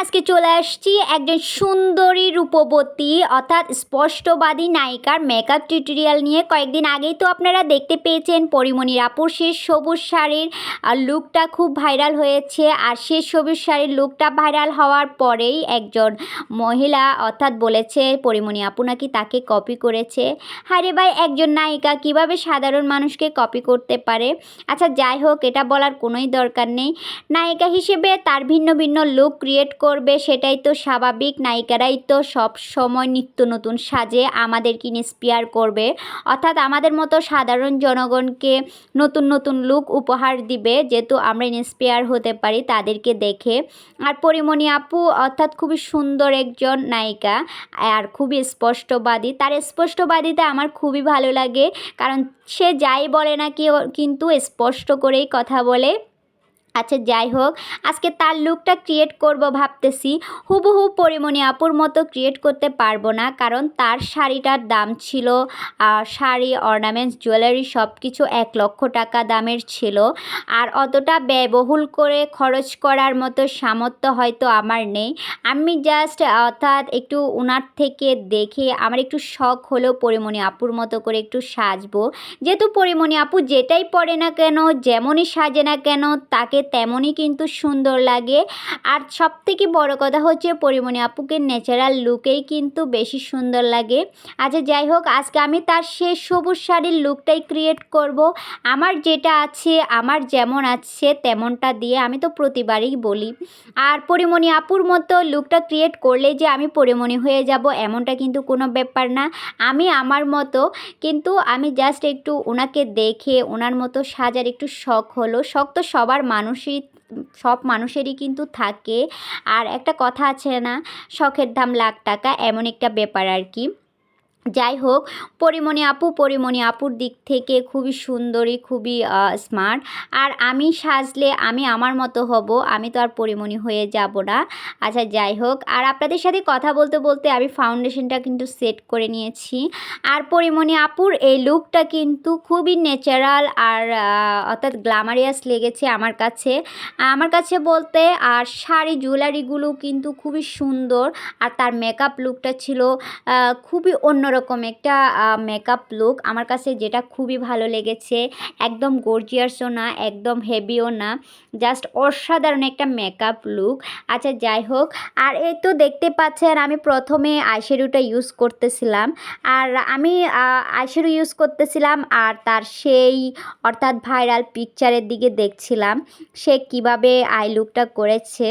আজকে চলে আসছি একজন সুন্দরী রূপবতী, অর্থাৎ স্পষ্টবাদী নায়িকার মেকআপ টিউটোরিয়াল নিয়ে। কয়েকদিন আগেই তো আপনারা দেখতে পেয়েছেন পরিমণির আপুর শেষ সবুজ শাড়ির লুকটা খুব ভাইরাল হয়েছে। আর শেষ সবুজ শাড়ির লুকটা ভাইরাল হওয়ার পরেই একজন মহিলা, অর্থাৎ বলেছে পরিমণি আপু নাকি তাকে কপি করেছে। হারে ভাই, একজন নায়িকা কীভাবে সাধারণ মানুষকে কপি করতে পারে? আচ্ছা যাই হোক, এটা বলার কোনোই দরকার নেই। নায়িকা হিসেবে তার ভিন্ন ভিন্ন লুক ক্রিয়েট করবে সেটাই তো স্বাভাবিক। নায়িকারাই তো সব সময় নিত্য নতুন সাজে আমাদেরকে ইন্সপায়ার করবে। অর্থাৎ আমাদের মতো সাধারণ জনগণকে নতুন নতুন লুক উপহার দিবে যেহেতু আমরা ইন্সপায়ার হতে পারি তাদেরকে দেখে। আর পরিমণি আপু অর্থাৎ খুবই সুন্দর একজন নায়িকা, আর খুবই স্পষ্টবাদী। তার স্পষ্টবাদিতা আমার খুবই ভালো লাগে, কারণ সে যাই বলে না কেউ, কিন্তু স্পষ্ট করেই কথা বলে। আচ্ছা যাই হোক, আজকে তার লুকটা ক্রিয়েট করব ভাবতেছি। হুবহু পরিমণি আপুর মতো ক্রিয়েট করতে পারব না, কারণ তার শাড়িটার দাম ছিল শাড়ি অর্নামেন্টস জুয়েলারি সব কিছু এক লক্ষ টাকা দামের ছিল। আর অতটা ব্যয়বহুল করে খরচ করার মতো সামর্থ্য হয়তো আমার নেই। আমি জাস্ট অর্থাৎ একটু ওনার থেকে দেখে আমার একটু শখ হলেও পরিমণি আপুর মতো করে একটু সাজবো। যেহেতু পরিমণি আপু যেটাই পরে না কেন, যেমনই সাজে না কেন, তাকে তেমনই কিন্তু সুন্দর লাগে। আর সব থেকে বড় কথা হচ্ছে পরিমণি আপুকে ন্যাচারাল লুকেই কিন্তু বেশি সুন্দর লাগে। আচ্ছা যাই হোক, আজকে আমি তার শেষ সবুজ শাড়ির লুকটাই ক্রিয়েট করব। আমার যেটা আছে, আমার যেমন আছে, তেমনটা দিয়ে আমি তো প্রতিবারই বলি। আর পরিমণি আপুর মতো লুকটা ক্রিয়েট করলে যে আমি পরিমণি হয়ে যাব, এমনটা কিন্তু কোনো ব্যাপার না। আমি আমার মতো, কিন্তু আমি জাস্ট একটু ওনাকে দেখে ওনার মতো সাজার একটু শখ হলো। শখ তো সবার মানুষই, সব মানুষেরই কিন্তু থাকে। আর একটা কথা আছে না, শখের দাম লাখ টাকা, এমন একটা ব্যাপার আর কি। যাই হোক, পরিমণি আপু, পরিমণি আপুর দিক থেকে খুবই সুন্দরী, খুবই স্মার্ট আর আমি সাজলে আমি আমার মতো হব, আমি তো আর পরিমণি হয়ে যাব না। আচ্ছা যাই হোক, আর আপনাদের সাথে কথা বলতে বলতে আমি ফাউন্ডেশনটা কিন্তু সেট করে নিয়েছি। আর পরিমণি আপুর এই লুকটা কিন্তু খুবই ন্যাচারাল আর অর্থাৎ গ্লামারিয়াস লেগেছে আমার কাছে। আমার কাছে বলতে, আর শাড়ি জুয়েলারিগুলো কিন্তু খুবই সুন্দর। আর তার মেকআপ লুকটা ছিল খুবই অন্যরকম অন্যরকম একটা মেকআপ লুক আমার কাছে যেটা খুবই ভালো লেগেছে। একদম গর্জিয়াসও না, একদম হেভিও না জাস্ট অসাধারণ একটা মেকআপ লুক আচ্ছা যাই হোক, আর এই তো দেখতে পাচ্ছেন আমি প্রথমে আইশ্যাডোটা ইউজ করতেছিলাম। আর আমি আইশ্যাডো ইউজ করতেছিলাম আর তার সেই, অর্থাৎ ভাইরাল পিকচারের দিকে দেখছিলাম, সে কীভাবে আই লুকটা করেছে।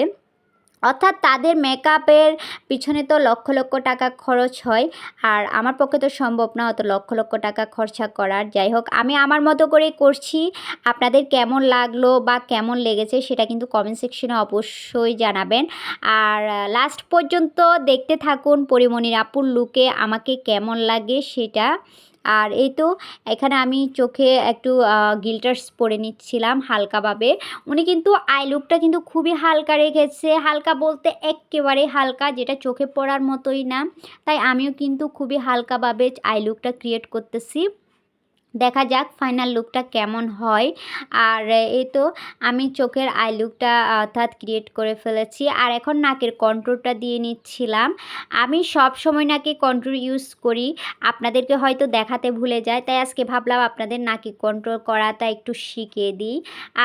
অর্থাৎ তাদের মেকআপের পিছনে তো লক্ষ লক্ষ টাকা খরচ হয়, আর আমার পক্ষে তো সম্ভব না অত লক্ষ লক্ষ টাকা খরচা করার। যাই হোক, আমি আমার মতো করেই করছি। আপনাদের কেমন লাগল বা কেমন লেগেছে সেটা কিন্তু কমেন্ট সেকশনে অবশ্যই জানাবেন। আর লাস্ট পর্যন্ত দেখতে থাকুন পরিমণির আপুর লুকে আমাকে কেমন লাগে সেটা। আর এই তো এখানে আমি চোখে একটু গিল্টার্স পরে নিচ্ছিলাম হালকাভাবে। উনি কিন্তু আই লুকটা কিন্তু খুবই হালকা রেখেছে। হালকা বলতে একেবারে হালকা, যেটা চোখে পড়ার মতোই না। তাই আমিও কিন্তু খুবই হালকাভাবে আই লুকটা ক্রিয়েট করতেছি। দেখা যাক ফাইনাল লুকটা কেমন হয়। আর এই তো আমি চোখের আই লুকটা অর্থাৎ ক্রিয়েট করে ফেলেছি। আর এখন নাকের কন্ট্রোলটা দিয়ে নিচ্ছিলাম। আমি সব সময় নাকি কন্ট্রোল ইউজ করি। আপনাদেরকে হয়তো দেখাতে ভুলে যায়, তাই আজকে ভাবলাম আপনাদের নাকি কন্ট্রোল করাটা একটু শিখিয়ে দিই।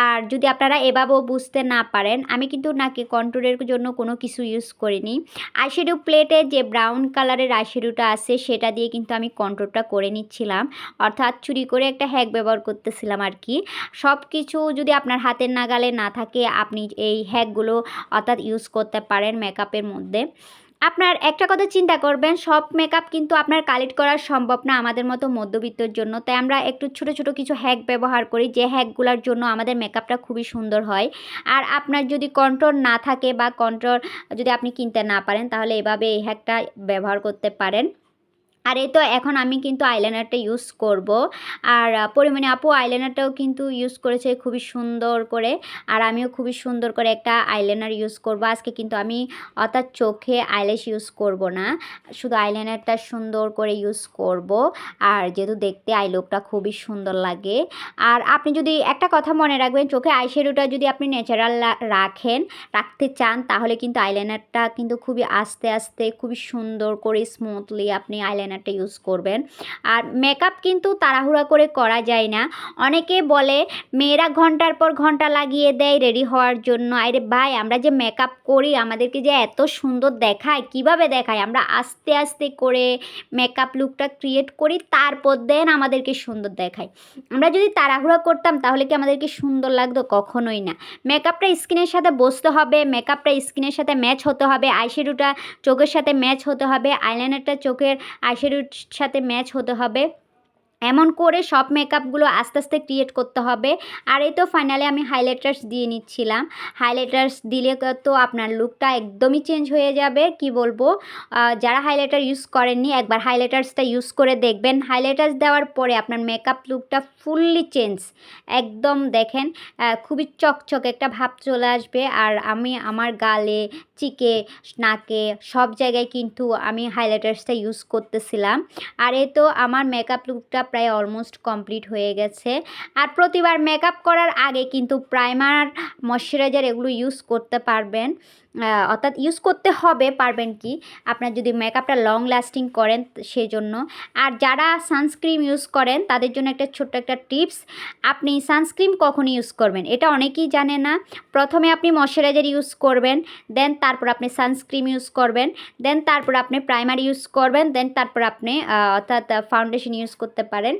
আর যদি আপনারা এভাবেও বুঝতে না পারেন, আমি কিন্তু নাকি কন্ট্রোলের জন্য কোনো কিছু ইউজ করিনি। আইশ্যাডো প্লেটে যে ব্রাউন কালারের আইশ্যাডোটা আছে, সেটা দিয়ে কিন্তু আমি কন্ট্রোলটা করে নিচ্ছিলাম। অর্থাৎ চুরি করে একটা হ্যাক ব্যবহার করতেছিলাম আর কি সব কিছু যদি আপনার হাতের নাগালে না থাকে, আপনি এই হ্যাকগুলো অর্থাৎ ইউজ করতে পারেন মেকআপের মধ্যে। আপনার একটা কথা চিন্তা করবেন, সব মেকআপ কিন্তু আপনার কালেক্ট করা সম্ভব না আমাদের মতো মধ্যবিত্তর জন্য। তাই আমরা একটু ছোট ছোট কিছু হ্যাক ব্যবহার করি, যে হ্যাকগুলোর জন্য আমাদের মেকআপটা খুবই সুন্দর হয়। আর আপনার যদি কন্ট্রোল না থাকে বা কন্ট্রোল যদি আপনি কিনতে না পারেন, তাহলে এভাবে এই হ্যাকটা ব্যবহার করতে পারেন। আর এই তো এখন আমি কিন্তু আইলাইনারটা ইউজ করব। আর পরিমাণে আপু আইলাইনারটাও কিন্তু ইউজ করেছে খুবই সুন্দর করে। আর আমিও খুবই সুন্দর করে একটা আইলাইনার ইউজ করব। আজকে কিন্তু আমি অর্থাৎ চোখে আইল্যাশ ইউজ করব না, শুধু আইলাইনারটা সুন্দর করে ইউজ করব। আর যেহেতু দেখতে আই লুকটা খুবই সুন্দর লাগে। আর আপনি যদি একটা কথা মনে রাখবেন, চোখে আইশ্যাডোটা যদি আপনি ন্যাচারাল রাখেন, রাখতে চান, তাহলে কিন্তু আইলাইনারটা কিন্তু খুবই আস্তে আস্তে খুবই সুন্দর করে স্মুথলি আপনি আইলাইনারটা ইউজ করবেন। আর মেকআপ কিন্তু তাড়াহুড়া করে করা যায় না। অনেকে বলে, মেয়েরা ঘণ্টার পর ঘণ্টা লাগিয়ে দেয় রেডি হওয়ার জন্য। আরে ভাই, আমরা যে মেকআপ করি, আমাদেরকে যে এত সুন্দর দেখায়, কীভাবে দেখায়? আমরা আস্তে আস্তে করে মেকআপ লুকটা ক্রিয়েট করি, তারপর দেন আমাদেরকে সুন্দর দেখায়। আমরা যদি তাড়াহুড়া করতাম, তাহলে কি আমাদেরকে সুন্দর লাগতো? কখনোই না। মেকআপটা স্কিনের সাথে বসতে হবে মেকআপটা স্কিনের সাথে ম্যাচ হতে হবে আইশ্যাডোটা চোখের সাথে ম্যাচ হতে হবে আইলাইনারটা চোখের আইশ্যাডোর সাথে ম্যাচ হতে হবে। এমন করে সব মেকআপগুলো আস্তে আস্তে ক্রিয়েট করতে হবে। আর এই তো ফাইনালি আমি হাইলাইটার্স দিয়ে নিচ্ছিলাম। হাইলাইটার্স দিলে তো আপনার লুকটা একদমই চেঞ্জ হয়ে যাবে। কি বলব? যারা হাইলাইটার ইউজ করেননি, একবার হাইলাইটার্সটা ইউজ করে দেখবেন। হাইলাইটার্স দেওয়ার পরে আপনার মেকআপ লুকটা ফুললি চেঞ্জ একদম দেখেন খুবই চকচক একটা ভাব চলে আসবে। আর আমি আমার গালে চিকে নাকে, সব জায়গায় কিন্তু আমি হাইলাইটার্সটা ইউজ করতেছিলাম। আর এ তো আমার মেকআপ লুকটা প্রায় অলমোস্ট কমপ্লিট হয়ে গেছে। আর প্রতিবার মেকআপ করার আগে কিন্তু প্রাইমার ময়শ্চারাইজার এগুলো ইউজ করতে পারবেন। অর্থাৎ ইউজ করতে হবে, পারবেন কি? আপনার যদি মেকআপটা লং লাস্টিং করেন সেই জন্য আর যারা সানস্ক্রিন ইউজ করেন, তাদের জন্য একটা ছোট্ট একটা টিপস আপনি সানস্ক্রিন কখন ইউজ করবেন? এটা অনেকেই জানে না। প্রথমে আপনি ময়শ্চারাইজার ইউজ করবেন দেন তারপর আপনি সানস্ক্রিন ইউজ করবেন দেন তারপর আপনি প্রাইমার ইউজ করবেন দেন তারপর আপনি অর্থাৎ ফাউন্ডেশন ইউজ করতে পারেন।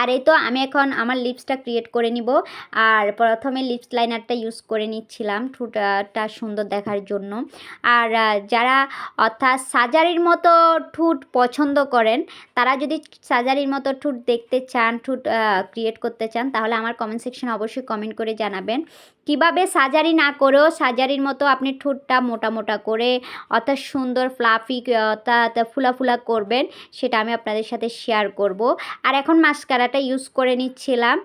আর এই তো আমি এখন আমার লিপসটা ক্রিয়েট করে নিব। আর প্রথমে লিপস লাইনারটা ইউজ করে নিচ্ছিলাম ঠোঁটটা সুন্দর দেখার জন্য। আর যারা অর্থাৎ সাজারির মতো ঠোঁট পছন্দ করেন, তারা যদি সাজারির মতো ঠোঁট দেখতে চান, ঠোঁট ক্রিয়েট করতে চান, তাহলে আমার কমেন্ট সেকশনে অবশ্যই কমেন্ট করে জানাবেন। কীভাবে সাজারি না করেও সাজারির মতো আপনি ঠোঁটটা মোটা মোটা করে অর্থাৎ সুন্দর ফ্লাফি অর্থাৎ ফুলা ফুলা করবেন, সেটা আমি আপনাদের সাথে শেয়ার করব। আর এখন মাস্কারাটা ইউজ করে নিচ্ছিলাম।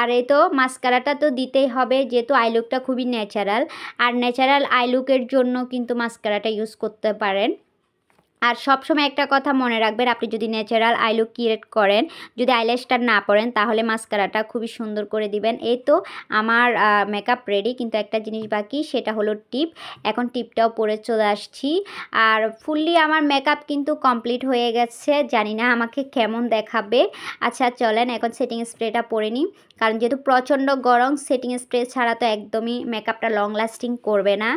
আর এ তো মাস্কারাটা তো দিতেই হবে, যেহেতু আইলুকটা খুবই ন্যাচারাল আর ন্যাচারাল আইলুকের জন্য কিন্তু মাস্কারাটা ইউজ করতে পারেন। আর সবসময় একটা কথা মনে রাখবেন, আপনি যদি ন্যাচারাল আই লুক ক্রিয়েট করেন, যদি আইল্যাশটা না পরেন, তাহলে মাস্কারাটা খুবই সুন্দর করে দিবেন। এই তো আমার মেকআপ রেডি কিন্তু একটা জিনিস বাকি, সেটা হলো টিপ এখন টিপটাও পরে চলে আসছি। আর ফুললি আমার মেকআপ কিন্তু কমপ্লিট হয়ে গেছে। জানি না আমাকে কেমন দেখাবে। আচ্ছা চলেন, এখন সেটিং স্প্রেটা পরে নিই। কারণ যেহেতু প্রচণ্ড গরম সেটিং স্প্রে ছাড়া তো একদমই মেকআপটা লং লাস্টিং করবে না।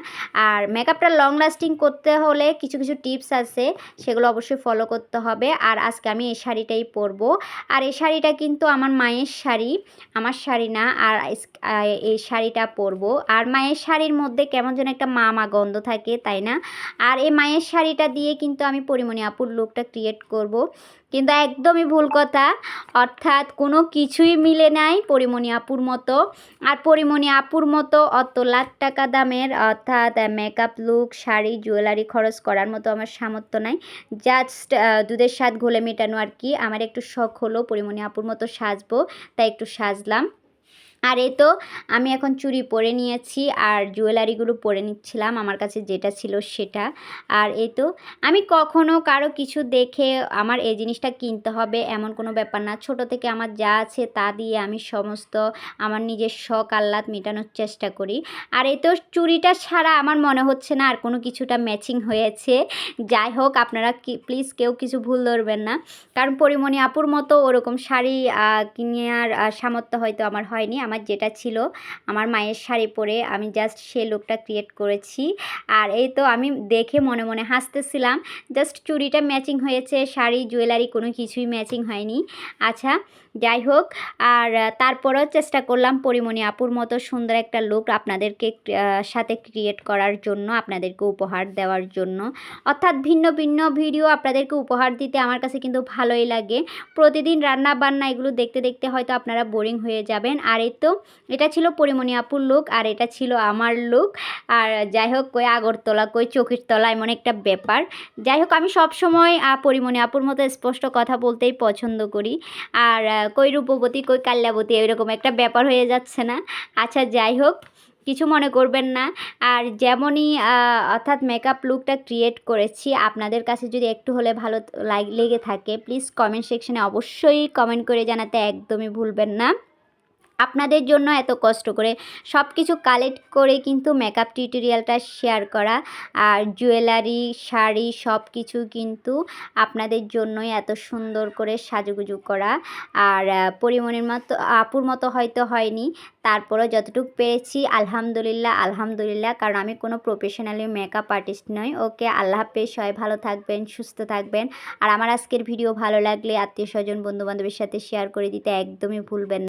আর মেকআপটা লং লাস্টিং করতে হলে কিছু কিছু টিপস আছে। সেগুলো অবশ্যই ফলো করতে হবে। আর আজকে আমি এই শাড়িটাই পরবো। আর এই শাড়িটা কিন্তু আমার মায়ের শাড়ি, আমার শাড়ি না, আর এই শাড়িটা পরবো। আর মায়ের শাড়ির মধ্যে কেমন যেন একটা মা মা গন্ধ থাকে, তাই না? আর এই মায়ের শাড়িটা দিয়ে কিন্তু আমি পরিমণি আপুর লুকটা ক্রিয়েট করব। কিন্তু একদমই ভুল কথা। অর্থাৎ কোনো কিছুই মিলে নাই পরিমণি আপুর মতো। আর পরিমণি আপুর মতো অত লাখ টাকা দামের, অর্থাৎ মেকআপ লুক শাড়ি জুয়েলারি খরচ করার মতো আমার সামর্থ্য নাই। জাস্ট দুধের স্বাদ ঘোলে মেটানো আর কি। আমার একটু শখ হলো পরিমণি আপুর মতো সাজবো, তাই একটু সাজলাম। আর এ তো আমি এখন চুড়ি পরে নিয়েছি আর জুয়েলারিগুলো পরে নিচ্ছিলাম আমার কাছে যেটা ছিল সেটা। আর এ তো আমি কখনো কারও কিছু দেখে আমার এই জিনিসটা কিনতে হবে এমন কোনো ব্যাপার না। ছোট থেকে আমার যা আছে তা দিয়ে আমি সমস্ত আমার নিজের শখ আহ্লাদ মেটানোর চেষ্টা করি। আর এ তো চুড়িটা ছাড়া আমার মনে হচ্ছে না আর কোনো কিছুটা ম্যাচিং হয়েছে। যাই হোক আপনারা কি প্লিজ কেউ কিছু ভুল ধরবেন না। কারণ পরিমণি আপুর মতো ওরকম শাড়ি কেনার আহ, সামর্থ্য হয়তো আমার হয়নি। আমার যেটা ছিল, আমার মায়ের শাড়ি পরে আমি জাস্ট সে লুকটা ক্রিয়েট করেছি। আর এই তো আমি দেখে মনে মনে হাসতেছিলাম জাস্ট চুড়িটা ম্যাচিং হয়েছে, শাড়ি জুয়েলারি কোনো কিছুই ম্যাচিং হয়নি। আচ্ছা যাই হোক, আর তারপরেও চেষ্টা করলাম পরিমণি আপুর মতো সুন্দর একটা লুক আপনাদেরকে সাথে ক্রিয়েট করার জন্য, আপনাদেরকে উপহার দেওয়ার জন্য। অর্থাৎ ভিন্ন ভিন্ন ভিডিও আপনাদেরকে উপহার দিতে আমার কাছে কিন্তু ভালোই লাগে। প্রতিদিন রান্না বান্না এগুলো দেখতে দেখতে হয়তো আপনারা বোরিং হয়ে যাবেন। আর এই তো এটা ছিল পরিমণি আপুর লুক আর এটা ছিল আমার লুক। আর যাই হোক, কই আগরতলা, কই চোখের তলা এমন একটা ব্যাপার। যাই হোক, আমি সবসময় পরিমণি আপুর মতো স্পষ্ট কথা বলতেই পছন্দ করি। আর কই রূপবতী, কই কাল্যাবতী এরকম একটা ব্যাপার হয়ে যাচ্ছে না। আচ্ছা যাই হোক, কিছু মনে করবেন না। আর যেমনই অর্থাৎ মেকআপ লুকটা ক্রিয়েট করেছি, আপনাদের কাছে যদি একটু হলে ভালো লেগে থাকে প্লিজ কমেন্ট সেকশনে অবশ্যই কমেন্ট করে জানাতে একদমই ভুলবেন না। আপনাদের জন্য এত কষ্ট করে সব কিছু কালেক্ট করে কিন্তু মেকআপ টিউটোরিয়ালটা শেয়ার করা আর জুয়েলারি শাড়ি সব কিছু কিন্তু আপনাদের জন্যই এত সুন্দর করে সাজুগুজু করা। আর পরিমণির মতো, আপুর মতো হয়তো হয়নি, তারপরও যতটুকু পেরেছি, আলহামদুলিল্লাহ আলহামদুলিল্লাহ, কারণ আমি কোনো প্রফেশনালি মেকআপ আর্টিস্ট নই। ওকে, আল্লাহ হাফেজ, সবাই ভালো থাকবেন, সুস্থ থাকবেন। আর আমার আজকের ভিডিও ভালো লাগলে আত্মীয় স্বজন, বন্ধুবান্ধবের সাথে শেয়ার করে দিতে একদমই ভুলবেন না।